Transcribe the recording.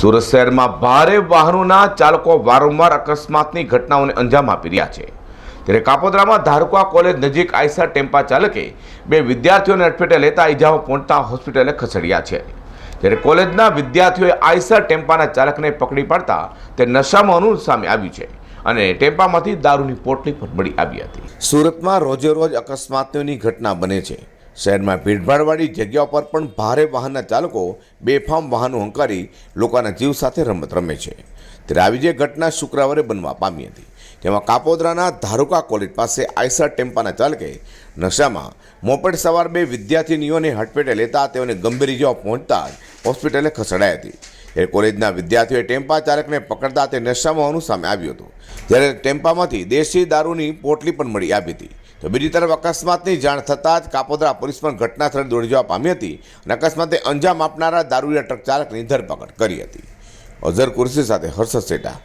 સુરત શહેરમાં ભારે વાહનોના ચાલકો વારંવાર અકસ્માતની ઘટનાઓને અંજામ આપી રહ્યા છે. ત્યારે કાપોદ્રામાં ધારકુઆ કોલેજ નજીક આઈસર ટેમ્પા ચાલકે બે વિદ્યાર્થીઓને અડફેટે લેતા ઇજાઓ પહોંચતા હોસ્પિટલે ખસેડ્યા છે. ત્યારે કોલેજના વિદ્યાર્થીઓએ આઈસર ટેમ્પાના ચાલકને પકડી પાડતા તે નશામાં અનુ સામે આવ્યું છે અને ટેમ્પામાંથી દારૂની પોટલી પણ મળી આવી હતી. સુરતમાં રોજે રોજ અકસ્માતોની ઘટના બને છે. શહેરમાં ભીડભાડવાળી જગ્યાઓ પર પણ ભારે વાહનના ચાલકો બેફામ વાહનો હંકારી લોકોના જીવ સાથે રમત રમે છે. ત્યારે આવી જે ઘટના શુક્રવારે બનવા પામી હતી. જેમાં કાપોદ્રાના ધારુકા કોલેજ પાસે આઈસર ટેમ્પાના ચાલકે નશામાં મોપેડ સવાર બે વિદ્યાર્થીનીઓને હટપેટે લેતા તેઓને ગંભીર ઇજાઓ પહોંચતા હોસ્પિટલે ખસેડાઈ હતી. ત્યારે કોલેજના વિદ્યાર્થીઓએ ટેમ્પા ચાલકને પકડતા તે નશામાં હોવાનું સામે આવ્યું હતું. જ્યારે ટેમ્પામાંથી દેશી દારૂની પોટલી પણ મળી આવી હતી. તો બીજી તરફ અકસ્માતની જાણ થતાં જ કાપોદ્રા પોલીસ પણ ઘટના સ્થળે દોડી જવા પામી હતી અને અકસ્માતે અંજામ આપનારા દારૂડિયા ટ્રક ચાલકની ધરપકડ કરી હતી. અઝર કુરશી સાથે હર્ષદ સેટા